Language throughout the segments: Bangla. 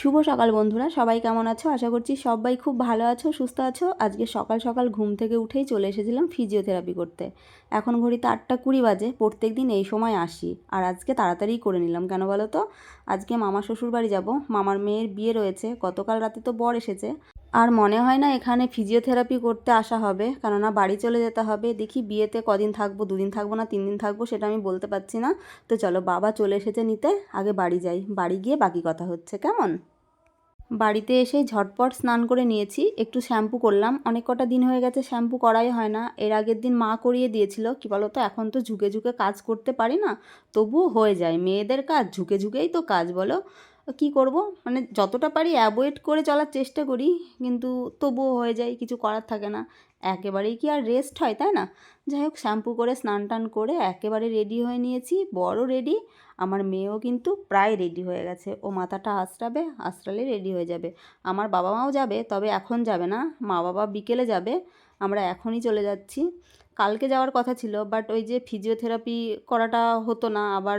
শুভ সকাল বন্ধুরা, সবাই কেমন আছো? আশা করছি সবাই খুব ভালো আছো, সুস্থ আছো। আজকে সকাল সকাল ঘুম থেকে উঠেই চলে এসেছিলাম ফিজিওথেরাপি করতে। এখন ঘড়িতে আটটা কুড়ি বাজে প্রত্যেক দিন এই সময় আসি। আর আজকে তাড়াতাড়ি করে নিলাম, কেন বলো তো? আজকে মামা শ্বশুর বাড়ি যাব, মামার মেয়ের বিয়ে রয়েছে, গতকাল রাতে তো বর এসেছে। আর মনে হয় না এখানে ফিজিওথেরাপি করতে আসা হবে, কেননা বাড়ি চলে যেতে হবে, দেখি বিয়েতে কদিন থাকব, দুদিন থাকব না তিন দিন থাকব সেটা আমি বলতে পারছি না। তো চলো, বাবা চলে এসেছে নিতে, আগে বাড়ি যাই, বাড়ি গিয়ে বাকি কথা হচ্ছে, কেমন? বাড়িতে এসে ঝটপট স্নান করে নিয়েছি। একটু শ্যাম্পু করলাম। অনেক কটা দিন হয়ে গেছে শ্যাম্পু করাই হয় না। এর আগের দিন মা করিয়ে দিয়েছিল। কি তো এখন তো ঝুঁকে ঝুঁকে কাজ করতে পারি না। তবুও হয়ে যায়। মেয়েদের কাজ, ঝুঁকে ঝুঁকেই তো কাজ, বলো? কি করব? মানে যতটা পারি অ্যাভয়েড করে চলার চেষ্টা করি। কিন্তু তবুও হয়ে যায়, কিছু করার থাকে না। একেবারেই কি আর রেস্ট হয়, তাই না? যাই হোক শ্যাম্পু করে, স্নান টান করে একেবারে রেডি হয়ে নিয়েছি, বড় রেডি আমার মেয়েও কিন্তু প্রায় রেডি হয়ে গেছে। ও মাথাটা আঁচড়াবে, আঁচড়ালে রেডি হয়ে যাবে। আমার বাবা মাও যাবে, তবে এখন যাবে না। মা বাবা বিকেলে যাবে। আমরা এখনই চলে যাচ্ছি। কালকে যাওয়ার কথা ছিল বাট ওই যে ফিজিওথেরাপি করাটা হতো না, আবার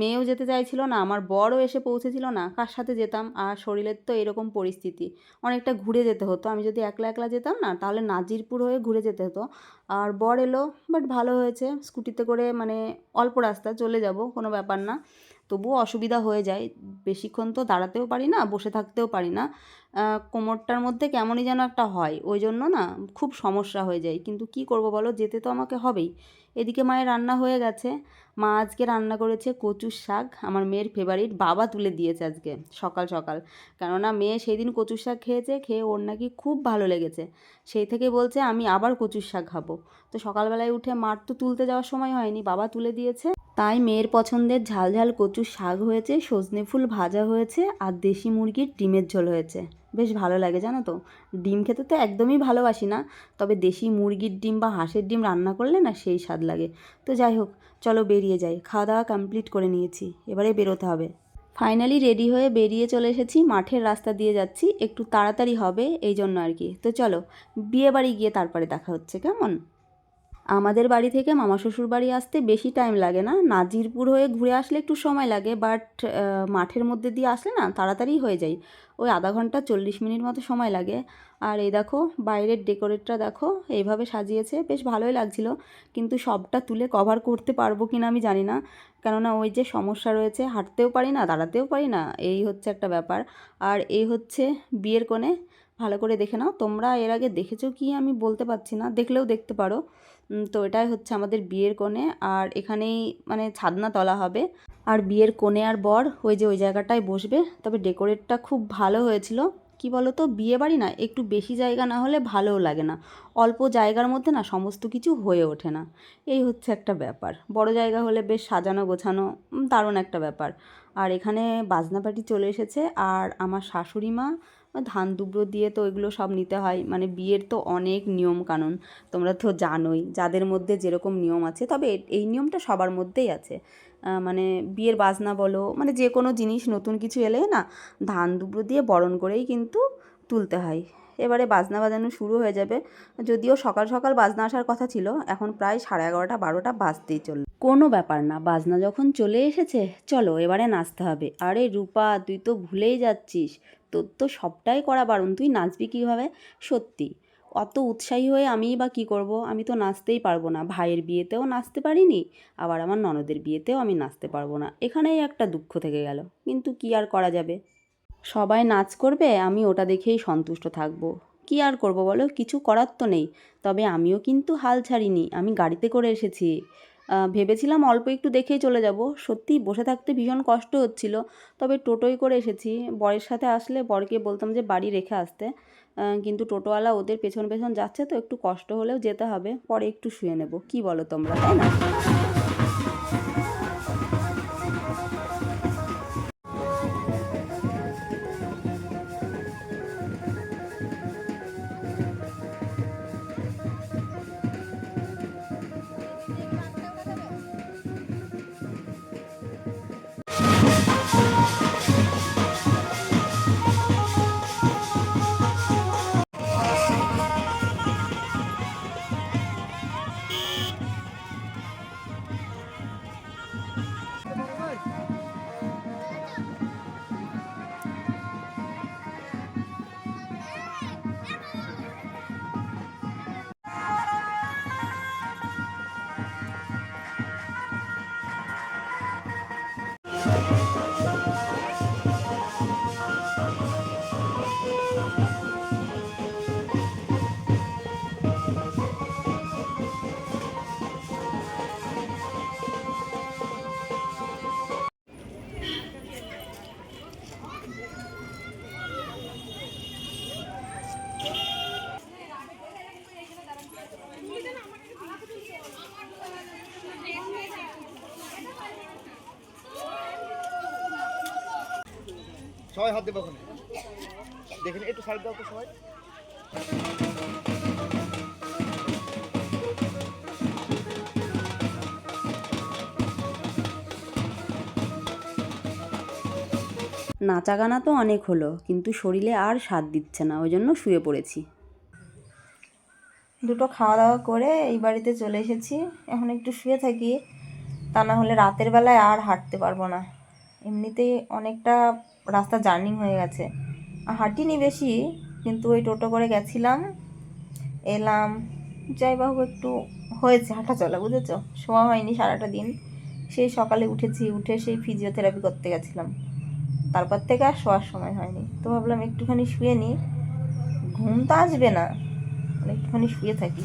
মেয়েও যেতে চাইছিল না, আমার বড়ও এসে পৌঁছেছিল না, কার সাথে যেতাম? আর শরীরের তো এরকম পরিস্থিতি, অনেকটা ঘুরে যেতে হতো, আমি যদি একলা একলা যেতাম না, তাহলে নাজিরপুর হয়ে ঘুরে যেতে হতো। আর বর এলো বাট ভালো হয়েছে স্কুটিতে করে মানে অল্প রাস্তা, চলে যাব, কোনো ব্যাপার না। তবুও অসুবিধা হয়ে যায়। বেশিক্ষণ তো দাঁড়াতেও পারি না, বসে থাকতেও পারি না। কোমরটার মধ্যে কেমনই যেন একটা হয়, ওই জন্য না খুব সমস্যা হয়ে যায়। কিন্তু কি করব বলো, যেতে তো আমাকে হবেই। এদিকে মায়ের রান্না হয়ে গেছে। মা আজকে রান্না করেছে কচুর শাক, আমার মেয়ের ফেভারিট বাবা তুলে দিয়েছে আজকে, সকাল সকাল। কেননা মেয়ে সেই দিন কচুর শাক খেয়েছে, খেয়ে ওর নাকি খুব ভালো লেগেছে। সেই থেকে বলছে আমি আবার কচুর শাক খাব। তো সকালবেলায় উঠে মার তো তুলতে যাওয়ার সময় হয়নি, বাবা তুলে দিয়েছে। তাই মেয়ের পছন্দের ঝাল ঝাল কচুর শাক হয়েছে, সজনে ফুল ভাজা হয়েছে আর দেশি মুরগির ডিমের ঝোল হয়েছে। বেশ ভালো লাগে, জানো তো? ডিম খেতে তো একদমই ভালোবাসি না, তবে দেশি মুরগির ডিম বা হাঁসের ডিম রান্না করলে না সেই স্বাদ লাগে। তো যাই হোক, চলো বেরিয়ে যাই। খাওয়া দাওয়া কমপ্লিট করে নিয়েছি, এবারে বেরোতে হবে। ফাইনালি রেডি হয়ে বেরিয়ে চলে এসেছি, মাঠের রাস্তা দিয়ে যাচ্ছি। একটু তাড়াতাড়ি হবে এই জন্য আর কি। তো চলো বিয়ে বাড়ি গিয়ে তারপরে দেখা হচ্ছে, কেমন? আমাদের বাড়ি থেকে মামা শ্বশুর বাড়ি আসতে বেশি টাইম লাগে না। নাজিরপুর হয়ে ঘুরে আসলে একটু সময় লাগে বাট মাঠের মধ্যে দিয়ে আসলে না তাড়াতাড়ি হয়ে যায়। ওই আধা ঘণ্টা চল্লিশ মিনিট মতো সময় লাগে। আর এই দেখো, বাইরের ডেকোরেটটা দেখো, এইভাবে সাজিয়েছে, বেশ ভালোই লাগছিল। কিন্তু সবটা তুলে কভার করতে পারব কি না আমি জানি না। কেননা ওই যে সমস্যা রয়েছে, হাঁটতেও পারি না, দাঁড়াতেও পারি না, এই হচ্ছে একটা ব্যাপার। আর এই হচ্ছে বিয়ের কোণে, ভালো করে দেখে নাও, তোমরা এর আগে দেখেছ কি আমি বলতে পারছি না, দেখলেও দেখতে পারো। তো এটাই হচ্ছে আমাদের বিয়ের কোণে। আর এখানেই মানে ছাদনা তলা হবে। আর বিয়ের কোণে আর বর ওই যে ওই জায়গাটায় বসবে। তবে ডেকোরেটটা খুব ভালো হয়েছিল। কি বলো তো বিয়ে বাড়ি না, একটু বেশি জায়গা না হলে ভালোও লাগে না। অল্প জায়গার মধ্যে না সমস্ত কিছু হয়ে ওঠে না। এই হচ্ছে একটা ব্যাপার। বড় জায়গা হলে বেশ সাজানো গোছানো দারুণ একটা ব্যাপার। আর এখানে বাজনাপাটি চলে এসেছে, আর আমার শাশুড়ি মা ধান দুব্রো দিয়ে তো এগুলো সব নিতে হয়। মানে বিয়ের তো অনেক নিয়ম কানুন, তোমরা তো জানোই, যাদের মধ্যে যেরকম নিয়ম আছে, তবে এই নিয়মটা সবার মধ্যেই আছে। মানে বিয়ের বাজনা বলো মানে যে কোনো জিনিস, নতুন কিছু এলে না ধান দুব্রো দিয়ে বরণ করেই কিন্তু তুলতে হয়। এবারে বাজনা বাজানো শুরু হয়ে যাবে। যদিও সকাল সকাল বাজনা আসার কথা ছিল, এখন প্রায় সাড়ে এগারোটা, বারোটা বাজতেই চলল। কোনো ব্যাপার না, বাজনা যখন চলে এসেছে, চলো এবারে নাচতে হবে। আরে রূপা, তুই তো ভুলেই যাচ্ছিস। তোর তো সবটাই করা বারণ, তুই নাচবি কীভাবে? সত্যি। অত উৎসাহী হয়ে আমি বা কী করব? আমি তো নাচতেই পারব না। ভাইয়ের বিয়েতেও নাচতে পারিনি, আবার আমার ননদের বিয়েতেও আমি নাচতে পারব না। এখানেই একটা দুঃখ থেকে গেল। কিন্তু কি আর করা যাবে? সবাই নাচ করবে, আমি ওটা দেখেই সন্তুষ্ট থাকব। কি আর করব বলো? কিছু করার তো নেই। তবে আমিও কিন্তু হাল ছাড়িনি। আমি গাড়িতে করে এসেছি। ভেবেছিলাম অল্প একটু দেখেই চলে যাব। সত্যি বসে থাকতে ভীষণ কষ্ট হচ্ছিল। তবে টোটোই করে এসেছি। বরের সাথে আসলে বরকে বলতাম যে বাড়ি রেখে আসতে। কিন্তু টোটোওয়ালা ওদের পেছন পেছন যাচ্ছে তো একটু কষ্ট হলেও যেতে হবে। পরে একটু শুয়ে নেব। কি বলো তোমরা, তাই না? হাত ওখানে। দেখেন একটু সাইড দাও তো সবাই। নাচা গানা তো অনেক হলো, কিন্তু শরীরে আর স্বাদ দিচ্ছে না, ওই জন্য শুয়ে পড়েছি। দুটো খাওয়া দাওয়া করে এই বাড়িতে চলে এসেছি। এখন একটু শুয়ে থাকি, তা না হলে রাতের বেলায় আর হাঁটতে পারব না। এমনিতেই অনেকটা রাস্তা জার্নি হয়ে গেছে। হাঁটিনি বেশি, কিন্তু ওই টোটো করে গেছিলাম। এলাম, যাই বাহু একটু হয়েছে হাঁটা চলা বুঝেছ? শোয়া হয়নি সারাটা দিন। সেই সকালে উঠেছি, উঠে সেই ফিজিওথেরাপি করতে গেছিলাম। তারপর থেকে আর শোয়ার সময় হয়নি। তো ভাবলাম একটুখানি শুয়ে নিই ঘুম তো আসবে না। একটুখানি শুয়ে থাকি।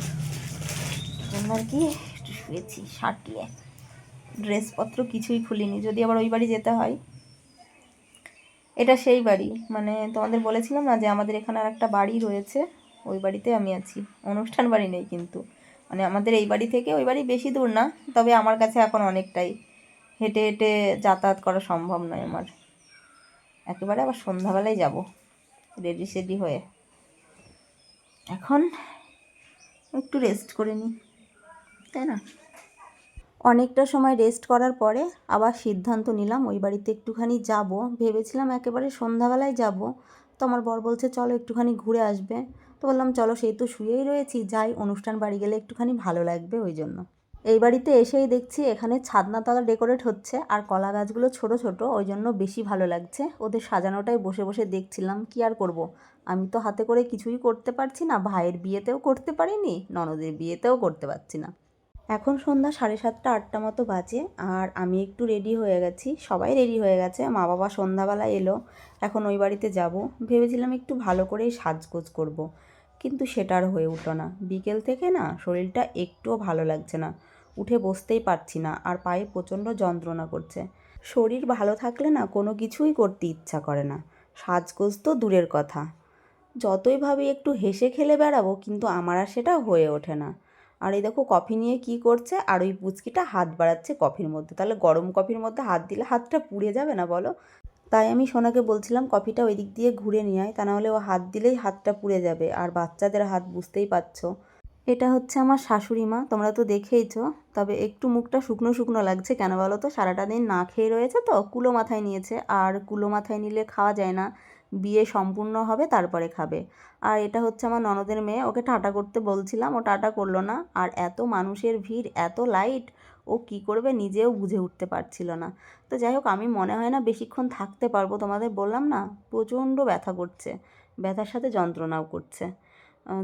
আর কি একটু শুয়েছি সাটিয়ে ড্রেসপত্র কিছুই খুলিনি, যদি আবার ওই বাড়ি যেতে হয়। এটা সেই বাড়ি মানে তোমাদের বলেছিলাম না যে আমাদের এখানে আর একটা বাড়ি রয়েছে, ওই বাড়িতে আমি আছি। অনুষ্ঠান বাড়ি নেই কিন্তু মানে আমাদের এই বাড়ি থেকে ওই বাড়ি বেশি দূর না, তবে আমার কাছে এখন অনেকটাই। হেঁটে হেঁটে যাতায়াত করা সম্ভব নয় আমার। একেবারে আবার সন্ধ্যাবেলায় যাব, রেডি সেডি হয়ে। এখন একটু রেস্ট করে নিই, তাই না? অনেকটা সময় রেস্ট করার পরে আবার সিদ্ধান্ত নিলাম ওই বাড়িতে একটুখানি যাব। ভেবেছিলাম একেবারে সন্ধ্যাবেলায় যাব। তো আমার বর বলছে, চলো একটুখানি ঘুরে আসবে। তো বললাম, চলো, সেই তো শুয়েই রয়েছি। যাই, অনুষ্ঠান বাড়ি গেলে একটুখানি ভালো লাগবে ওই জন্য। এই বাড়িতে এসেই দেখছি এখানে ছাদনাতলা ডেকোরেট হচ্ছে আর কলা গাছগুলো ছোট ছোট, ওই জন্য বেশি ভালো লাগছে ওদের সাজানোটাই বসে বসে দেখছিলাম, কি আর করব। আমি তো হাতে করে কিছুই করতে পারছি না, ভাইয়ের বিয়েতেও করতে পারিনি, ননদের বিয়েতেও করতে পারছি না এখন সন্ধ্যা সাড়ে সাতটা আটটা মতো বাজে আর আমি একটু রেডি হয়ে গেছি, সবাই রেডি হয়ে গেছে মা বাবা সন্ধ্যাবেলা এলো, এখন ওই বাড়িতে যাব ভেবেছিলাম একটু ভালো করেই সাজগোজ করব। কিন্তু সেটা আর হয়ে উঠল না বিকেল থেকে না শরীরটা একটুও ভালো লাগছে না উঠে বসতেই পারছি না আর পায়ে প্রচণ্ড যন্ত্রণা করছে। শরীর ভালো থাকলে না কোনো কিছুই করতে ইচ্ছা করে না। সাজগোজ তো দূরের কথা। যতই ভাবি একটু হেসে খেলে বেড়াবো, কিন্তু আমার আর সেটা হয়ে ওঠে না। আর এই দেখো কফি নিয়ে কি করছে? আর ওই পুচকিটা হাত বাড়াচ্ছে কফির মধ্যে। তাহলে গরম কফির মধ্যে হাত দিলে হাতটা পুড়ে যাবে না বলো? তাই আমি সোনাকে বলছিলাম, কফিটা ওই দিক দিয়ে ঘুরে নিয়ে আয়। তা নাহলে ও হাত দিলেই হাতটা পুড়ে যাবে। আর বাচ্চাদের হাত বুঝতেই পারছ। এটা হচ্ছে আমার শাশুড়ি মা, তোমরা তো দেখেইছো। তবে একটু মুখটা শুকনো শুকনো লাগছে কেন বলো তো? সারাটা দিন না খেয়ে রয়েছে তো, কুলো মাথায় নিয়েছে। আর কুলো মাথায় নিলে খাওয়া যায় না, বিয়ে সম্পূর্ণ হবে, তারপরে খাবে। আর এটা হচ্ছে আমার ননদের মেয়ে, ওকে টাটা করতে বলছিলাম, ও টাটা করল না। আর এত মানুষের ভিড়, এত লাইট, ও কি করবে নিজেও বুঝে উঠতে পারছিল না। তো যাই হোক, আমি মনে হয় না বেশিক্ষণ থাকতে পারব তোমাদের বললাম না, প্রচণ্ড ব্যথা করছে। ব্যথার সাথে যন্ত্রণাও করছে।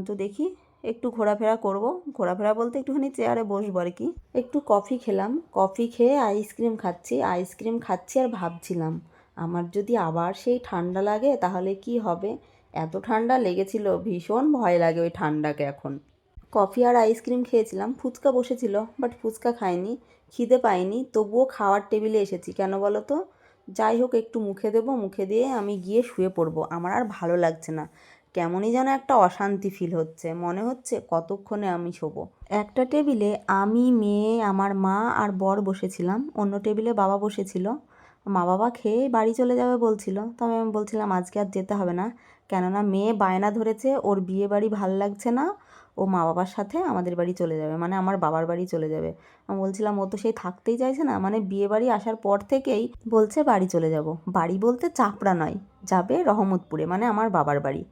তো দেখি একটু ঘোরাফেরা করব। ঘোরাফেরা বলতে একটুখানি চেয়ারে বসবো আর কি। একটু কফি খেলাম। কফি খেয়ে আইসক্রিম খাচ্ছি। আইসক্রিম খাচ্ছি আর ভাবছিলাম, আমার যদি আবার সেই ঠান্ডা লাগে তাহলে কি হবে? এত ঠান্ডা লেগেছিল, ভীষণ ভয় লাগে ওই ঠান্ডাকে এখন। কফি আর আইসক্রিম খেয়েছিলাম। ফুচকা বসেছিল, বাট ফুচকা খাইনি, খিদে পাইনি। তবুও খাওয়ার টেবিলে এসেছি, কেন বলো তো? যাই হোক, একটু মুখে দেবো, মুখে দিয়ে আমি গিয়ে শুয়ে পড়ব। আমার আর ভালো লাগছে না। কেমনই যেন একটা অশান্তি ফিল হচ্ছে। মনে হচ্ছে কতক্ষণে আমি শোবো। একটা টেবিলে আমি, মেয়ে, আমার মা আর বর বসেছিলাম। অন্য টেবিলে বাবা বসেছিল। মা বাবা খেয়ে বাড়ি চলে যাবে বলছিল। তবে আমি বলছিলাম, আজকে আর যেতে হবে না। কেননা মেয়ে বায়না ধরেছে, ওর বিয়ে বাড়ি ভালো লাগছে না। ও মা বাবার সাথে আমাদের বাড়ি চলে যাবে। মানে আমার বাবার বাড়ি চলে যাবে। আমি বলছিলাম, ও তো সেই থাকতেই চাইছে না। মানে বিয়ে বাড়ি আসার পর থেকেই বলছে, বাড়ি চলে যাব। বাড়ি বলতে চাপড়া নয়, যাবে রহমতপুরে মানে আমার বাবার বাড়ি।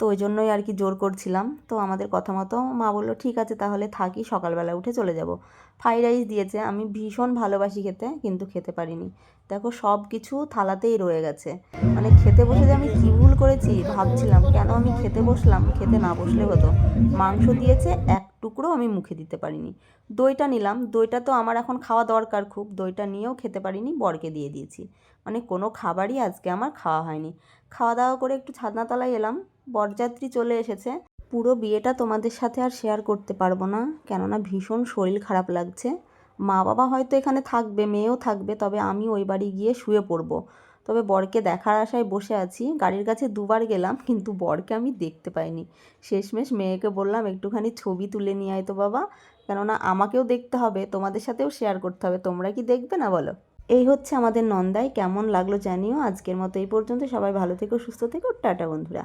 তো ওই জন্যই আর কি জোর করছিলাম। তো আমাদের কথা মতো মা বলল, ঠিক আছে, তাহলে থাকি, সকালবেলা উঠে চলে যাব। ফ্রাইড রাইস দিয়েছে। আমি ভীষণ ভালোবাসি খেতে, কিন্তু খেতে পারিনি। দেখো, সব কিছু থালাতেই রয়ে গেছে। মানে খেতে বসে যে আমি কী ভুল করেছি, ভাবছিলাম, কেন আমি খেতে বসলাম? খেতে না বসলে হতো। মাংস দিয়েছে, এক টুকরো আমি মুখে দিতে পারিনি। দইটা নিলাম। দইটা তো আমার এখন খাওয়া দরকার খুব। দইটা নিয়েও খেতে পারিনি, বরকে দিয়ে দিয়েছি। মানে কোনো খাবারই আজকে আমার খাওয়া হয়নি। খাওয়া দাওয়া করে একটু ছাদনাতলায় এলাম। বরযাত্রী চলে এসেছে। পুরো বিয়েটা তোমাদের সাথে আর শেয়ার করতে পারব না। কেননা ভীষণ শরীর খারাপ লাগছে। মা বাবা হয়তো এখানে থাকবে, মেয়েও থাকবে, তবে আমি ওই বাড়ি গিয়ে শুয়ে পড়ব। তবে বরকে দেখার আশায় বসে আছি। গাড়ির কাছে দুবার গেলাম, কিন্তু বরকে আমি দেখতে পাইনি। শেষমেশ মেয়েকে বললাম, একটুখানি ছবি তুলে নিয়ে আয় তো বাবা। কেননা আমাকেও দেখতে হবে, তোমাদের সাথেও শেয়ার করতে হবে। তোমরা কি দেখবে না বলো? এই হচ্ছে আমাদের নন্দাই। কেমন লাগল জানিও। আজকের মতো এই পর্যন্ত। সবাই ভালো থেকো, সুস্থ থেকো। টাটা বন্ধুরা।